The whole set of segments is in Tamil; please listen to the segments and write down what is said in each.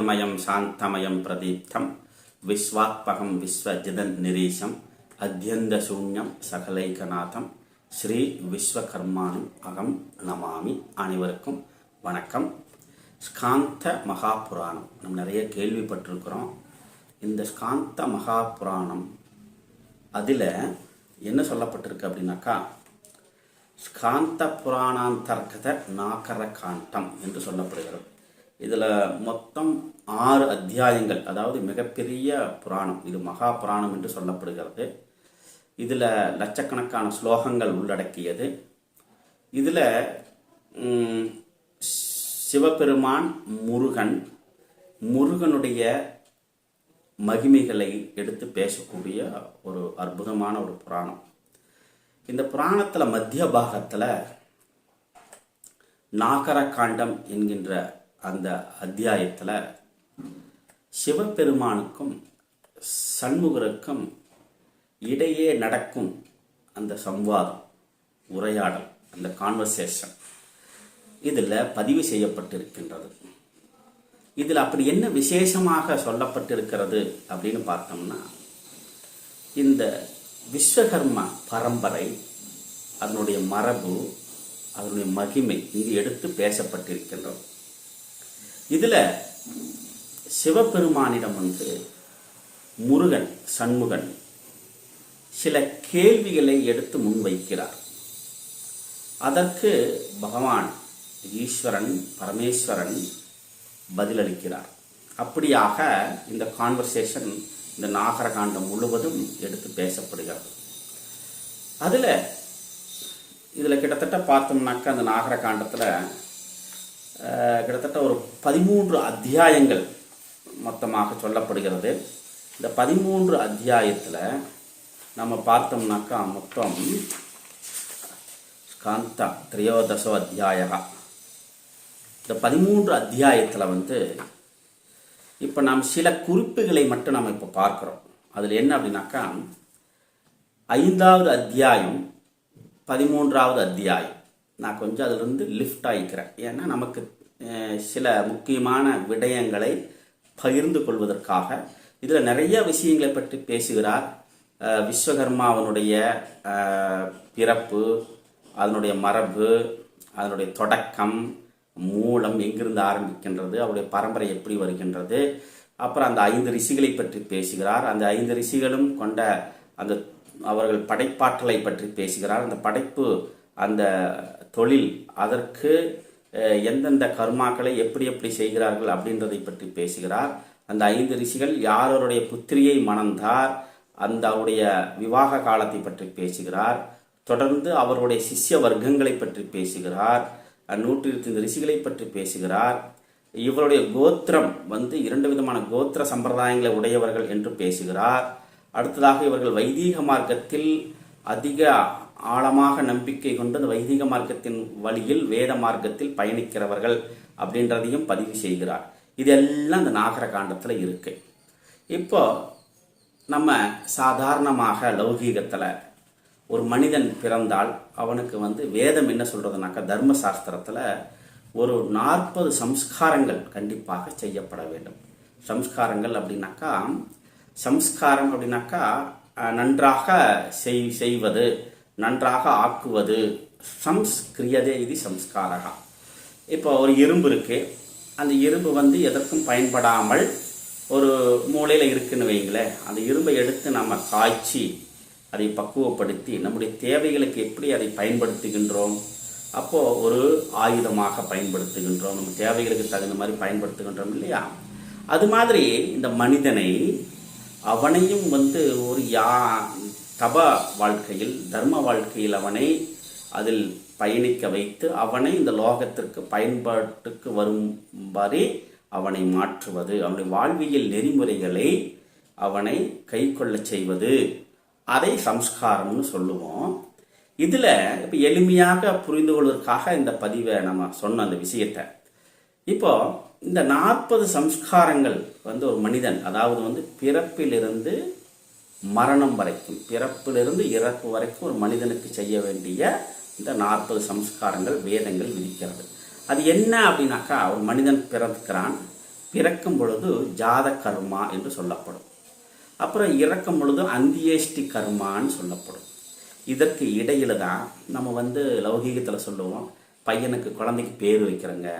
ஜோதிர்மயம் சாந்தமயம் பிரதீப்தம் விஸ்வாத்பகம் விஸ்வஜிதன் நிரீசம். அத்தியந்த சூன்யம் சகலைகநாதம். ஸ்ரீ விஸ்வகர்மானும் அகம் நமாமி அனைவருக்கும் வணக்கம். ஸ்காந்த மகாபுராணம். நம்ம நிறைய கேள்விப்பட்டிருக்கிறோம். இந்த ஸ்காந்த மகாபுராணம் அதில் என்ன சொல்லப்பட்டிருக்கு அப்படின்னாக்கா ஸ்காந்த புராணாந்தர்கத நாகர காண்டம் என்று சொல்லப்படுகிறது. இதில் மொத்தம் ஆறு அத்தியாயங்கள் அதாவது மிகப்பெரிய புராணம். இது மகா புராணம் என்று சொல்லப்படுகிறது. இதில் லட்சக்கணக்கான ஸ்லோகங்கள் உள்ளடக்கியது. இதில் சிவபெருமான் முருகன் முருகனுடைய மகிமைகளை எடுத்து பேசக்கூடிய ஒரு அற்புதமான ஒரு புராணம். இந்த புராணத்தில் மத்திய பாகத்தில் நாகர காண்டம் என்கின்ற அந்த அத்தியாயத்தில் சிவபெருமானுக்கும் சண்முகருக்கும் இடையே நடக்கும் அந்த சம்வாதம் உரையாடல் அந்த கான்வர்சேஷன் இதில் பதிவு செய்யப்பட்டிருக்கின்றது. இதில் அப்படி என்ன விசேஷமாக சொல்லப்பட்டிருக்கிறது அப்படின்னு பார்த்தோம்னா இந்த விஸ்வகர்மா பரம்பரை அதனுடைய மரபு அதனுடைய மகிமை இங்கு எடுத்து பேசப்பட்டிருக்கின்றது. இதில் சிவபெருமானிடம் வந்து முருகன் சண்முகன் சில கேள்விகளை எடுத்து முன்வைக்கிறார். அதற்கு பகவான் ஈஸ்வரன் பரமேஸ்வரன் பதிலளிக்கிறார். அப்படியாக இந்த கான்வர்சேஷன் இந்த நாகரகாண்டம் முழுவதும் எடுத்து பேசப்படுகிறது. அதில் இதில் கிட்டத்தட்ட பார்த்தோம்னாக்கா அந்த நாகரகாண்டத்தில் கிட்டத்தட்ட ஒரு பதிமூன்று அத்தியாயங்கள் மொத்தமாக சொல்லப்படுகிறது. இந்த பதிமூன்று அத்தியாயத்தில் நம்ம பார்த்தோம்னாக்கா மொத்தம் காந்தா திரையோதசோ அத்தியாயா இந்த பதிமூன்று அத்தியாயத்தில் வந்து இப்போ நாம் சில குறிப்புகளை மட்டும் நம்ம இப்போ பார்க்குறோம். அதில் என்ன அப்படின்னாக்கா ஐந்தாவது அத்தியாயம் பதிமூன்றாவது அத்தியாயம். நான் கொஞ்சம் அதிலிருந்து லிஃப்ட் ஆகிக்கிறேன் ஏன்னா நமக்கு சில முக்கியமான விடயங்களை பகிர்ந்து கொள்வதற்காக இதில் நிறைய விஷயங்களை பற்றி பேசுகிறார். விஸ்வகர்மாவனுடைய பிறப்பு அதனுடைய மரபு அதனுடைய தொடக்கம் மூலம் எங்கிருந்து ஆரம்பிக்கின்றது அவருடைய பரம்பரை எப்படி வருகின்றது. அப்புறம் அந்த ஐந்து ரிஷிகளை பற்றி பேசுகிறார். அந்த ஐந்து ரிஷிகளும் கொண்ட அந்த அவர்கள் படைப்பாற்றலை பற்றி பேசுகிறார். அந்த படைப்பு அந்த தொழில் அதற்கு எந்தெந்த கர்மாக்களை எப்படி எப்படி செய்கிறார்கள் அப்படின்றதை பற்றி பேசுகிறார். அந்த ஐந்து ரிஷிகள் யாரோருடைய புத்திரியை மணந்தார் அந்த அவருடைய விவாக காலத்தை பற்றி பேசுகிறார். தொடர்ந்து அவருடைய சிஷ்ய வர்க்கங்களை பற்றி பேசுகிறார். நூற்றி இருபத்தி ரிஷிகளை பற்றி பேசுகிறார். இவருடைய கோத்திரம் வந்து இரண்டு விதமான கோத்திர சம்பிரதாயங்களை உடையவர்கள் என்று பேசுகிறார். அடுத்ததாக இவர்கள் வைதீக மார்க்கத்தில் அதிக ஆழமாக நம்பிக்கை கொண்டு அந்த வைதிக மார்க்கத்தின் வழியில் வேத மார்க்கத்தில் பயணிக்கிறவர்கள் அப்படின்றதையும் பதிவு செய்கிறார். இதெல்லாம் இந்த நாகர காண்டத்தில் இருக்கு. இப்போ நம்ம சாதாரணமாக லௌகீகத்தில் ஒரு மனிதன் பிறந்தால் அவனுக்கு வந்து வேதம் என்ன சொல்கிறதுனாக்கா தர்ம சாஸ்திரத்தில் ஒரு நாற்பது சம்ஸ்காரங்கள் கண்டிப்பாக செய்யப்பட வேண்டும். சம்ஸ்காரங்கள் அப்படின்னாக்கா சம்ஸ்காரம் அப்படின்னாக்கா நன்றாக செய் செய்வது நன்றாக ஆக்குவது. சம்ஸ்கிரியதே இது சம்ஸ்காரகா. இப்போ ஒரு இரும்பு இருக்கு. அந்த இரும்பு வந்து எதற்கும் பயன்படாமல் ஒரு மூலையில் இருக்குன்னு வைங்களேன் அந்த இரும்பை எடுத்து நம்ம காய்ச்சி அதை பக்குவப்படுத்தி நம்முடைய தேவைகளுக்கு எப்படி அதை பயன்படுத்துகின்றோம் அப்போது ஒரு ஆயுதமாக பயன்படுத்துகின்றோம் நம்ம தேவைகளுக்கு தகுந்த மாதிரி பயன்படுத்துகின்றோம் இல்லையா? அது மாதிரி இந்த மனிதனை அவனையும் வந்து ஒரு யா தப வாழ்க்கையில் தர்ம வாழ்க்கையில் அவனை அதில் பயணிக்க வைத்து அவனை இந்த லோகத்திற்கு பயன்பாட்டுக்கு வரும்படி அவனை மாற்றுவது அவனுடைய வாழ்வியல் நெறிமுறைகளை அவனை கை கொள்ள செய்வது. அதை சம்ஸ்காரம்னு சொல்லுவோம். இதில் இப்போ எளிமையாக புரிந்து கொள்வதற்காக இந்த பதிவை நம்ம சொன்ன அந்த விஷயத்தை. இப்போ இந்த நாற்பது சம்ஸ்காரங்கள் வந்து ஒரு மனிதன் அதாவது வந்து பிறப்பிலிருந்து மரணம் வரைக்கும் பிறப்பிலிருந்து இறப்பு வரைக்கும் ஒரு மனிதனுக்கு செய்ய வேண்டிய இந்த நாற்பது சம்ஸ்காரங்கள் வேதங்கள் விதிக்கிறது. அது என்ன அப்படின்னாக்கா ஒரு மனிதன் பிறக்கிறான் பிறக்கும் பொழுது ஜாத கர்மா என்று சொல்லப்படும். அப்புறம் இறக்கும் பொழுது அந்தியேஷ்டி கர்மான்னு சொல்லப்படும். இதற்கு இடையில தான் நம்ம வந்து லௌகீகத்தில் சொல்லுவோம் பையனுக்கு குழந்தைக்கு பேர் வைக்கிறோங்க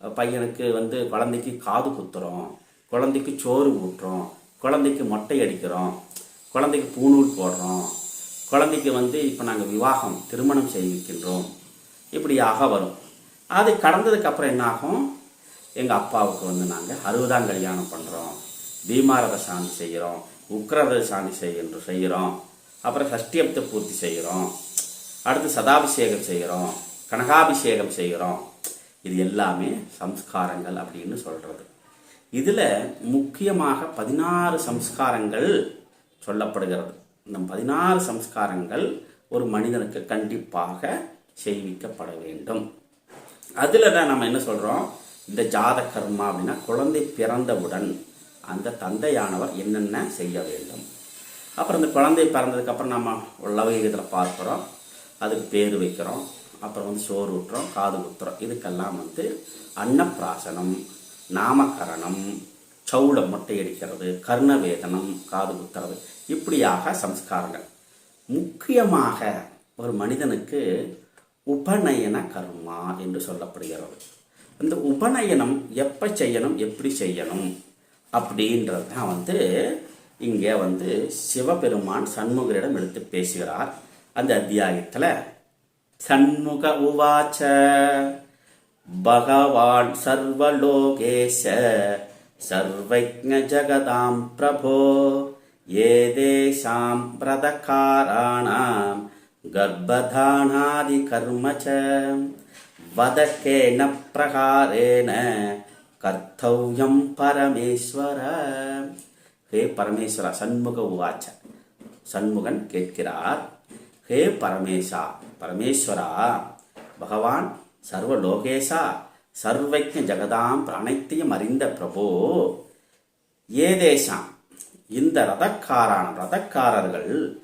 பையனுக்கு வந்து குழந்தைக்கு காது குத்துறோம் குழந்தைக்கு சோறு ஊட்டுறோம் குழந்தைக்கு மொட்டை அடிக்கிறோம் குழந்தைக்கு பூணூல் போடுறோம். குழந்தைக்கு வந்து இப்போ நாங்கள் விவாகம் திருமணம் செய்விக்கின்றோம். இப்படியாக வரும். அது கடந்ததுக்கப்புறம் என்னாகும் என்ன ஆகும்? எங்கள் அப்பாவுக்கு வந்து நாங்கள் அறுபதாம் கல்யாணம் பண்ணுறோம் பீமாரத சாந்தி செய்கிறோம். உக்ரரத சாந்தி செய்கின்ற செய்கிறோம். அப்புறம் சஷ்டியப்த பூர்த்தி செய்கிறோம். அடுத்து சதாபிஷேகம் செய்கிறோம். கனகாபிஷேகம் செய்கிறோம். இது எல்லாமே சம்ஸ்காரங்கள் அப்படின்னு சொல்கிறது இதில் முக்கியமாக பதினாறு சம்ஸ்காரங்கள் சொல்லப்படுகிறது. இந்த பதினாறு சம்ஸ்காரங்கள் ஒரு மனிதனுக்கு கண்டிப்பாக செய்விக்கப்பட வேண்டும். அதில் தான் நம்ம என்ன சொல்கிறோம் இந்த ஜாத கர்மா அப்படின்னா குழந்தை பிறந்தவுடன் அந்த தந்தையானவர் என்னென்ன செய்ய வேண்டும்? அப்புறம் இந்த குழந்தை பிறந்ததுக்கப்புறம் நம்ம லௌகிகத்தில் பார்க்குறோம். அதுக்கு பேர் வைக்கிறோம். அப்புறம் வந்து சோறு ஊட்டுறோம் காது குத்துறோம். இதுக்கெல்லாம் வந்து அன்னப்பிராசனம் நாமகரணம் சவுளம் மொட்டை அடிக்கிறது கர்ணவேதனம் காது குத்துறது. இப்படியாக சம்ஸ்காரங்கள். முக்கியமாக ஒரு மனிதனுக்கு உபநயன கர்மா என்று சொல்லப்படுகிறது. இந்த உபநயனம் எப்போ செய்யணும் எப்படி செய்யணும் அப்படின்றது தான் வந்து இங்கே வந்து சிவபெருமான் சண்முகரிடம் எடுத்து பேசுகிறார். அந்த அத்தியாயத்தில் சண்முக உவாச்ச பகவான் சர்வலோகேஷ சர்வஜ ஜகதாம் பிரபோ ஏதேஷாம் பிரதகாராணாம் கர்ப்பதானாதி கர்ம ச வதக்கேன பிரகாரேன கர்த்தவ்யம் பரமேஸ்வர ஹே பரமேஸ்வர சண்முக உவாச்ச சண்முகன் கேட்கிறார் ஹே பரமேசா பரமேஸ்வரா பகவான் சர்வலோகேசா சர்வஜ ஜெகதாம் அனைத்தையும் அறிந்த பிரபு ஏதேஷாம் இந்த ரதக்காரான ரதக்காரர்கள்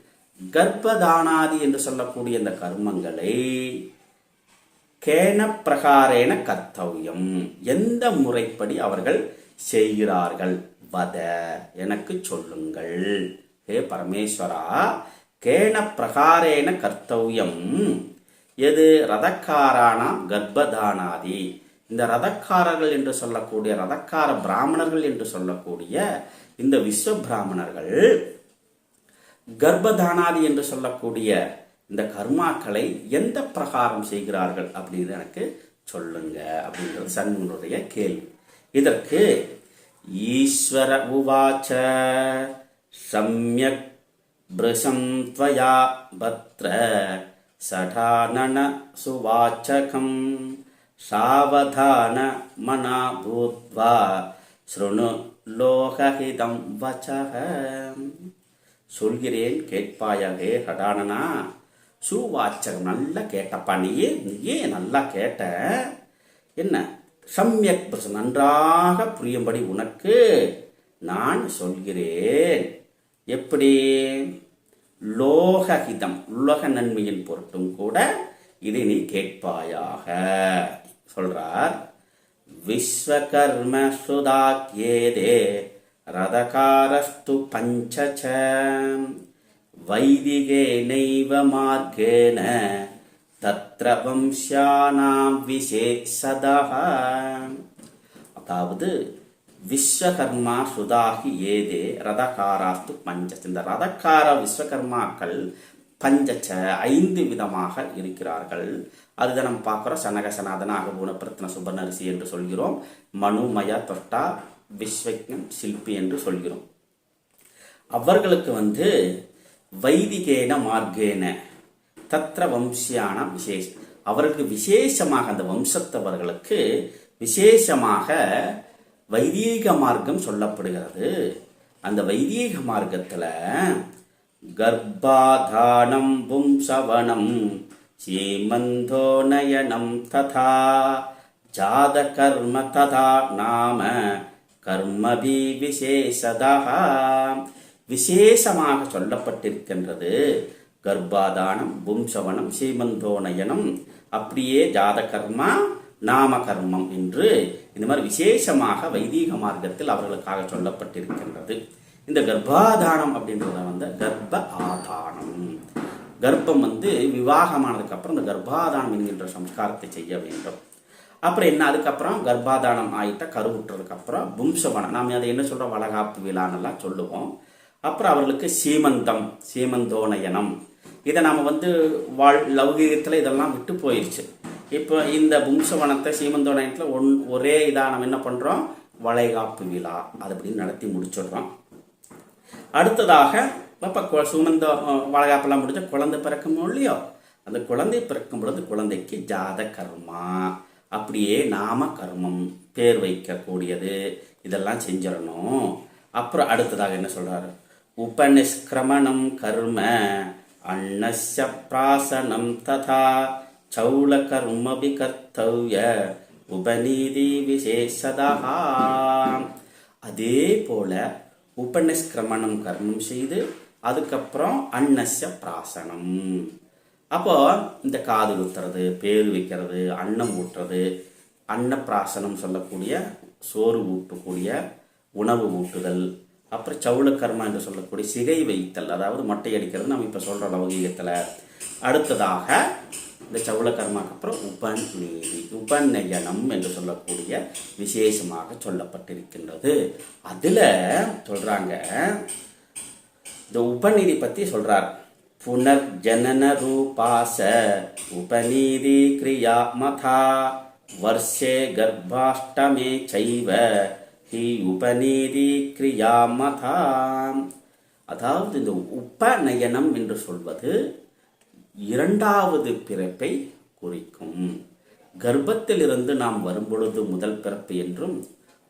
கர்ப்பதானாதி என்று சொல்லக்கூடிய இந்த கர்மங்களை கேன பிரகாரேன கர்த்தவியம் எந்த முறைப்படி அவர்கள் செய்கிறார்கள்? வத எனக்கு சொல்லுங்கள். ஹே பரமேஸ்வரா கேன பிரகாரேன கர்த்தவியம் எது? ரதக்காரானாம் கர்ப்பதானாதி. இந்த ரதக்காரர்கள் என்று சொல்லக்கூடிய ரதக்கார பிராமணர்கள் என்று சொல்லக்கூடிய இந்த விஸ்வ பிராமணர்கள் கர்ப்பதானாதி என்று சொல்லக்கூடிய இந்த கர்மாக்களை எந்த பிரகாரம் செய்கிறார்கள் அப்படின்னு எனக்கு சொல்லுங்க அப்படிங்கிறது சண்முகனுடைய கேள்வி இதற்கு ஈஸ்வர உவாச்ச சம்யக் பிருஷம் त्वया பத்ர சடானன சுவாச்சகம் சாவதான மனா பூத்வா ஸ்ருணு லோகஹிதம் வச்சக. சொல்கிறேன் கேட்பாயகே ஹடானனா. சுவாச்சகம் நல்லா கேட்டப்பா நீயே நீயே நல்லா கேட்ட. என்ன? சம்யக் பிரச நன்றாக புரியும்படி உனக்கு நான் சொல்கிறேன். எப்படி? லோகஹிதம் உலக நன்மையின் பொருட்டும் கூட இதை நீ கேட்பாயாக. சொல்றார் விஸ்வகர்ம சுதாக்கியேதே ரதகாரஸ்து பஞ்சச்ச. வைதிகேனைவ மார்க்கேன தத்ர வம்சியானாம் விசேஷதா அதாவது விஸ்வகர்மா சுதாகி ஏதே ரதகாராஸ்து பஞ்சச் இந்த ரதக்கார விஸ்வகர்மாக்கள் பஞ்சச்ச ஐந்து விதமாக இருக்கிறார்கள். அதுதான் நம்ம பார்க்குறோம். சனக சனாதன அகபூன பிரத்ன சுபர்ணரிசி என்று சொல்கிறோம். மனுமய தொட்டா விஸ்வஜம் சில்பி என்று சொல்கிறோம். அவர்களுக்கு வந்து வைதிகேன மார்க்கேன தத்ர வம்சியான விசேஷ அவர்களுக்கு விசேஷமாக அந்த வம்சத்தவர்களுக்கு விசேஷமாக வைதீக மார்க்கம் சொல்லப்படுகிறது. அந்த வைதீக மார்க்கத்தில் கர்ப்பாதானம் பும்சவனம் சீமந்தோ நயனம் ததா ஜாத கர்ம ததா நாம கர்மபி விசேஷதா விசேஷமாக சொல்லப்பட்டிருக்கின்றது கர்ப்பாதானம் பும்சவனம் சீமந்தோனயனம் அப்படியே ஜாத கர்மா நாம கர்மம் என்று இந்த மாதிரி விசேஷமாக வைதீக மார்க்கத்தில் அவர்களுக்காக சொல்லப்பட்டிருக்கின்றது. இந்த கர்ப்பாதானம் அப்படின்றத வந்து கர்ப்ப ஆதானம். கர்ப்பம் வந்து விவாகமானதுக்கு அப்புறம் இந்த கர்ப்பாதானம் என்கின்ற சம்ஸ்காரத்தை செய்ய வேண்டும். அப்புறம் என்ன? அதுக்கப்புறம் கர்ப்பாதானம் ஆயிட்ட கருவுற்றதுக்கு அப்புறம் பும்சவனம். நாம் அதை என்ன சொல்கிறோம் வளகாப்பு விழான்னெல்லாம் சொல்லுவோம். அப்புறம் அவர்களுக்கு சீமந்தம் சீமந்தோனயனம். இதை நாம் வந்து வாழ் லௌகீகத்தில் இதெல்லாம் விட்டு போயிடுச்சு இப்போ இந்த பும்சவனத்தை சீமந்தோனயனத்தில் ஒன் ஒரே இதாக நம்ம என்ன பண்ணுறோம் வளைகாப்பு விழா. அது அப்படின்னு நடத்தி முடிச்சிடுறோம். அடுத்ததாக இப்போ சுமந்த வளகாப்பெல்லாம் முடிஞ்ச குழந்தை பிறக்கும் இல்லையோ? அந்த குழந்தை பிறக்கும் பொழுது குழந்தைக்கு ஜாத கர்மா. அப்படியே நாம கர்மம் பேர் வைக்கக்கூடியது இதெல்லாம் செஞ்சிடணும். அப்புறம் அடுத்ததாக என்ன சொல்றாரு? உபநிஷ்கிரமணம் கர்ம அன்னஸ்ய பிராசனம் ததா சௌல கர்மபி கர்த்தவ்ய உபநீதி விசேஷதா அதே போல உபநிஷ்கிரமணம் கர்மம் செய்து அதுக்கப்புறம் அன்னச பிராசனம். அப்போ இந்த காது குத்துறது பேர் வைக்கிறது அன்னம் ஊட்டுறது அன்னப்பிராசனம் சொல்லக்கூடிய சோறு ஊட்டக்கூடிய உணவு ஊட்டுதல் அப்புறம் சவுள கர்மா என்று சொல்லக்கூடிய சிகை வைத்தல் அதாவது மொட்டை அடிக்கிறது நம்ம இப்போ சொல்கிற லௌகீகத்தில். அடுத்ததாக இந்த சவுள கர்மாக்கு அப்புறம் உபநீதி உபநயனம் என்று சொல்லக்கூடிய விசேஷமாக சொல்லப்பட்டிருக்கின்றது. அதில் சொல்கிறாங்க இந்த உபநீதி பற்றி சொல்கிறார் புனர்ஜனன ரூபாச உபநீதி கிரியா மதா வர்ஷே கர்ப்பாஷ்டமே சைவ ஹி உபநீதி கிரியா மதா. அதாவது இந்த உபநயனம் என்று சொல்வது இரண்டாவது பிறப்பை குறிக்கும். கர்ப்பத்திலிருந்து நாம் வரும்பொழுது முதல் பிறப்பு என்றும்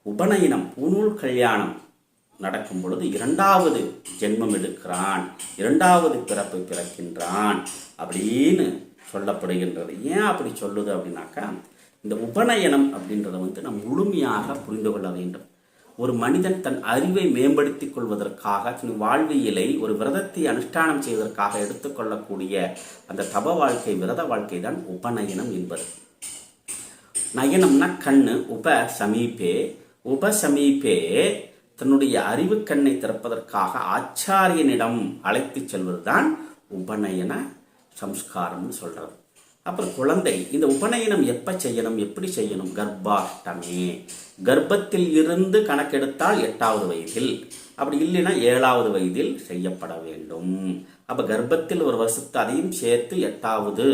உபநயனம் பூநூல் கல்யாணம் நடக்கும் பொழுது இரண்டாவது ஜென்மம் எடுக்கிறான் இரண்டாவது பிறப்பு பிறக்கின்றான் அப்படின்னு சொல்லப்படுகின்றது. ஏன் அப்படி சொல்லுது அப்படின்னாக்கா இந்த உபநயனம் அப்படின்றத வந்து நாம் முழுமையாக புரிந்து கொள்ள வேண்டும். ஒரு மனிதன் தன் அறிவை மேம்படுத்திக் கொள்வதற்காக தன் வாழ்வியலை ஒரு விரதத்தை அனுஷ்டானம் செய்வதற்காக எடுத்துக்கொள்ளக்கூடிய அந்த தப வாழ்க்கை விரத வாழ்க்கை தான் உபநயனம் என்பது. நயனம்னா கண்ணு உப சமீபே உப சமீபே தன்னுடைய அறிவு கண்ணை திறப்பதற்காக ஆச்சாரியனிடம் அழைத்து செல்வதுதான் உபநயன சம்ஸ்காரம்னு சொல்றது. அப்புறம் குழந்தை இந்த உபநயனம் எப்போ செய்யணும் எப்படி செய்யணும்? கர்ப்பாஷ்டமே. கர்ப்பத்தில் இருந்து கணக்கெடுத்தால் எட்டாவது வயதில். அப்படி இல்லைன்னா ஏழாவது வயதில் செய்யப்பட வேண்டும். அப்போ கர்ப்பத்தில் ஒரு வருஷத்து அதையும் சேர்த்து எட்டாவது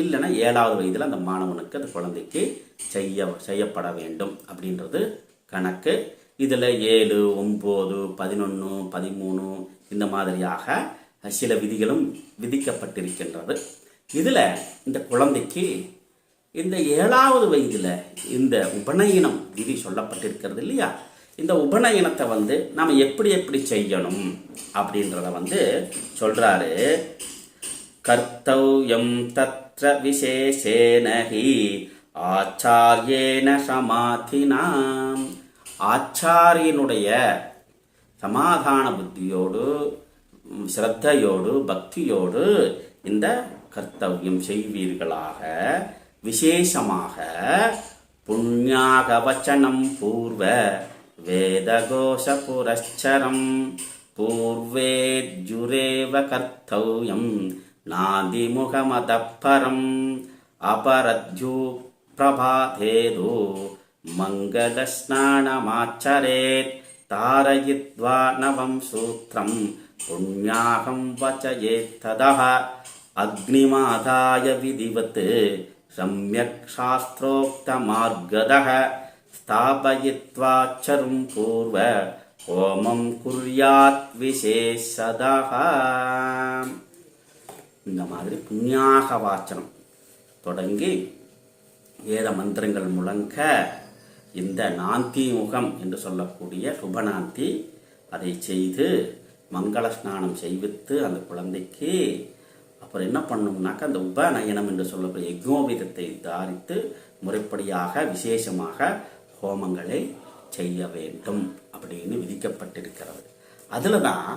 இல்லைன்னா ஏழாவது வயதில் அந்த மாணவனுக்கு அந்த குழந்தைக்கு செய்ய செய்யப்பட வேண்டும். அப்படின்றது கணக்கு. இதில் ஏழு ஒம்பது பதினொன்று பதிமூணு இந்த மாதிரியாக சில விதிகளும் விதிக்கப்பட்டிருக்கின்றது. இதில் இந்த குழந்தைக்கு இந்த ஏழாவது வயதில் இந்த உபநயனம் விதி சொல்லப்பட்டிருக்கிறது இல்லையா? இந்த உபநயனத்தை வந்து நாம் எப்படி எப்படி செய்யணும் அப்படின்றத வந்து சொல்கிறாரு கர்த்தவ்யம் தத்ர விசேஷேனஹி ஆச்சாரியேன சமாதினாம். ஆச்சாரியனுடைய சமாதான புத்தியோடு சிரத்தையோடு பக்தியோடு இந்த கர்த்தவ்யம் செய்வீர்களாக விசேஷமாக புண்ணியாக வச்சனம் பூர்வ வேதகோஷ புரஸ்சரம் பூர்வேஜுரேவ கர்த்தவ்யம் நாதிமுகமதப்பரம் அபரத்யு பிரபாதேது மங்களஸ்நானமாச்சரேத் தாரயித்வா நவம் சூத்திரம் புண்ணியாகம் வச்சயேத்ததः அக்னிமாதாய விதிவத் சம்யக் சாஸ்திரோக்தமார்கதः ஸ்தாபயித்வாச்சரும் பூர்வ ஹோமம் குர்யாத் விசேஷதः இந்த மாதிரி புண்ணியாக வாச்சனம். தொடங்கி வேத மந்திரங்கள் முழங்க இந்த நாந்தி முகம் என்று சொல்லக்கூடிய சுபநாந்தி அதை செய்து மங்கள ஸ்நானம் செய்வித்து அந்த குழந்தைக்கு அப்புறம் என்ன பண்ணோம்னாக்க அந்த உபநயனம் என்று சொல்லக்கூடிய யக்னோபிதத்தை தாரித்து முறைப்படியாக விசேஷமாக ஹோமங்களை செய்ய வேண்டும் அப்படின்னு விதிக்கப்பட்டிருக்கிறது. அதில் தான்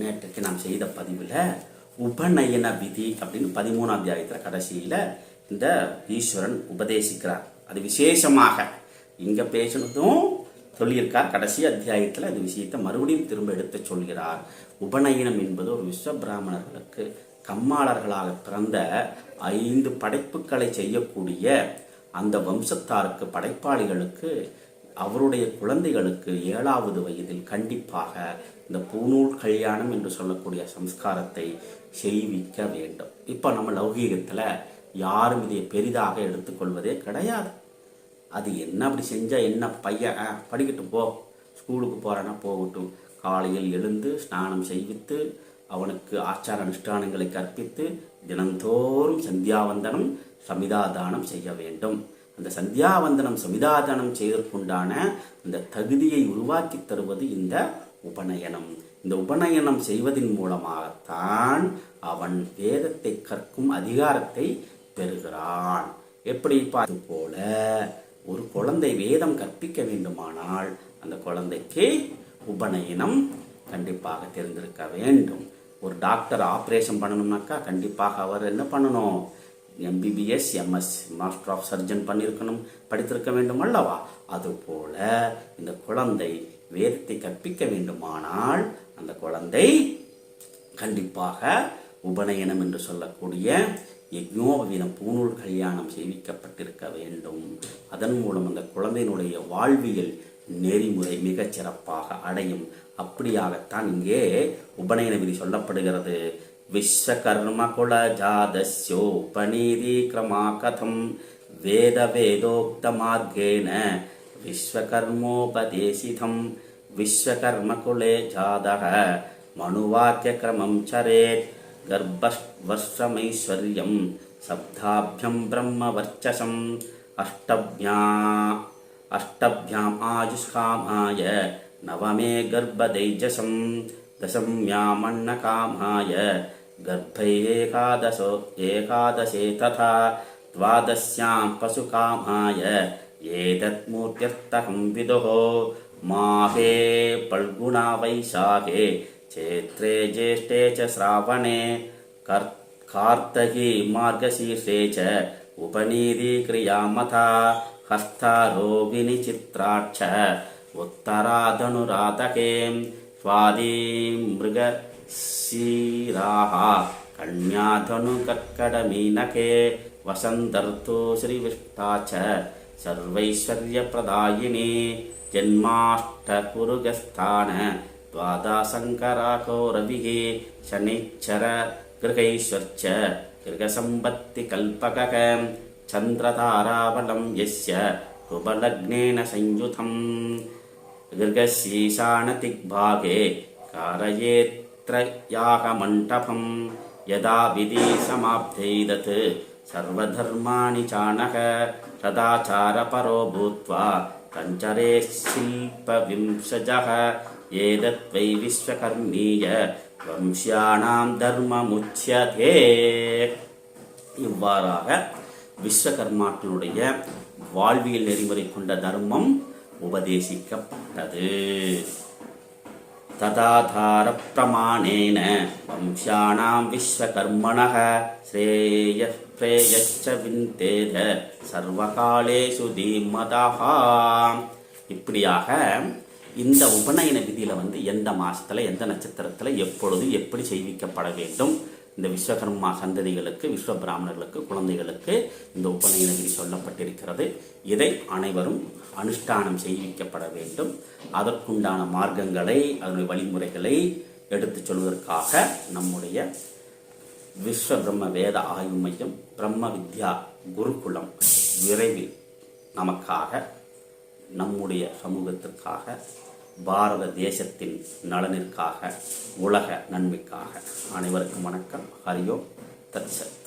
நேற்றுக்கு நாம் செய்த பதிவில் உபநயன விதி அப்படின்னு பதிமூணாம் அத்தியாயத்தில் கடைசியில் இந்த ஈஸ்வரன் உபதேசிக்கிறார். அது விசேஷமாக. இங்கே பேசினதும் சொல்லியிருக்கார். கடைசி அத்தியாயத்தில் இந்த விஷயத்தை மறுபடியும் திரும்ப எடுத்து சொல்கிறார். உபநயனம் என்பது ஒரு விஸ்வ பிராமணர்களுக்கு கம்மாளர்களாக பிறந்த ஐந்து படைப்புகளை செய்யக்கூடிய அந்த வம்சத்தாருக்கு படைப்பாளிகளுக்கு அவருடைய குழந்தைகளுக்கு ஏழாவது வயதில் கண்டிப்பாக இந்த பூநூல் கல்யாணம் என்று சொல்லக்கூடிய சம்ஸ்காரத்தை செய்விக்க வேண்டும். இப்போ நம்ம லௌகீகத்தில் யாரும் இதை பெரிதாக எடுத்துக்கொள்வதே கிடையாது. அது என்ன அப்படி செஞ்சால் என்ன பையன் படிக்கட்டும் போ. ஸ்கூலுக்கு போகிறேன்னா போகட்டும். காலையில் எழுந்து ஸ்நானம் செய்வித்து அவனுக்கு ஆச்சார அனுஷ்டானங்களை கற்பித்து தினந்தோறும் சந்தியாவந்தனம் சமிதாதானம் செய்ய வேண்டும். அந்த சந்தியாவந்தனம் சமிதாதானம் செய்வதற்குண்டான அந்த தகுதியை உருவாக்கி தருவது இந்த உபநயனம். இந்த உபநயனம் செய்வதன் மூலமாகத்தான் அவன் வேதத்தை கற்கும் அதிகாரத்தை பெறுகிறான். எப்படி பார்த்து போல ஒரு குழந்தை வேதம் கற்பிக்க வேண்டுமானால் அந்த குழந்தைக்கு உபநயனம் கண்டிப்பாக தெரிந்திருக்க வேண்டும். ஒரு டாக்டர் ஆப்ரேஷன் பண்ணணும்னாக்கா கண்டிப்பாக அவர் என்ன பண்ணணும்? MBBS MS master of surgeon பண்ணியிருக்கணும் படித்திருக்க வேண்டும் அல்லவா? அதுபோல இந்த குழந்தை வேதத்தை கற்பிக்க வேண்டுமானால் அந்த குழந்தை கண்டிப்பாக உபநயனம் என்று சொல்லக்கூடிய யஜ்னோபவீனம் பூநூல் கல்யாணம் செய்விக்கப்பட்டிருக்க வேண்டும். அதன் மூலம் அந்த குழந்தையினுடைய வாழ்வியல் நெறிமுறை மிகச் சிறப்பாக அடையும். அப்படியாகத்தான் இங்கே உபநயன விதி சொல்லப்படுகிறது. விஸ்வகர்ம குல ஜாதஸ்யோ உபநீதி கிரமா கதம் வேத வேதோக்த மார்க்கேன விஸ்வகர்மோபதேசிதம் விஸ்வகர்ம குலே ஜாதக மனுவாக்கிய கிரமம் சரேத் கர்ப்பவர்ஷமைஸ்வர்யம் சப்தாபியம் பிரம்ம வர்ச்சசம் அஷ்டபியா அஷ்டபியாம் ஆயுஷ்காமாய नवमे गर्भदैजसं दशम्यामन्नकामाय गर्भै एकादशो तथा द्वादश्यां पशुकामाय एतत्मूर्त्यर्थकं विदुः माहे पल्गुणा वैशाखे चैत्रे ज्येष्ठे च श्रावणे कर् कार्तगी मार्गशीर्षे च उपनीरीक्रियामथा हस्तारोगिणि चित्राक्ष उत्तरादनुराधके स्वादी मृगशीराः कन्याधनुकर्कडमीनके वसन्तर्तु श्रीविष्टा च सर्वैश्वर्यप्रदायिनी जन्माष्टकुरुगस्थान द्वादासङ्कराको रविः शनिच्चर गृहैश्वर्च गृहसम्पत्तिकल्पकः चन्द्रताराबलं यस्य उपलग्नेन संयुतम् गृहशीशानतिग्भागे कारयेत्रयागमण्टपं यदा विधि समाप्तैदत् सर्वधर्माणि चाणक तदाचारपरो भूत्वा कञ्चरे शिल्पविंशजः एतत् वै विश्वकर्मीय வம்சியானாம் தர்மமுச்சியதே இவ்வாறாக விஸ்வகர்மாக்களுடைய வாழ்வியல் நெறிமுறை கொண்ட தர்மம் உபதேசிக்கப்பட்டது ததாதார பிரமாணேன வம்சானாம் விஸ்வகர்மணः ஸ்ரேய பிரேயச்ச விந்தேத சர்வகாலேஷு தீமதா இப்படியாக இந்த உபநயன விதியில் வந்து எந்த மாதத்தில் எந்த நட்சத்திரத்தில் எப்பொழுது எப்படி செய்விக்கப்பட வேண்டும் இந்த விஸ்வகர்மா சந்ததிகளுக்கு விஸ்வ பிராமணர்களுக்கு குழந்தைகளுக்கு இந்த உபநயனகிரி சொல்லப்பட்டிருக்கிறது. இதை அனைவரும் அனுஷ்டானம் செய்விக்கப்பட வேண்டும். அதற்குண்டான மார்க்கங்களை அதனுடைய வழிமுறைகளை எடுத்துச் சொல்வதற்காக நம்முடைய விஸ்வ பிரம்ம வேத ஆய்வு மையம் பிரம்ம வித்யா குருகுலம் விரைவில் நமக்காக நம்முடைய சமூகத்திற்காக பாரத தேசத்தின் நலனிற்காக உலக நன்மைக்காக அனைவருக்கும் வணக்கம். ஹரியோ தத்சத்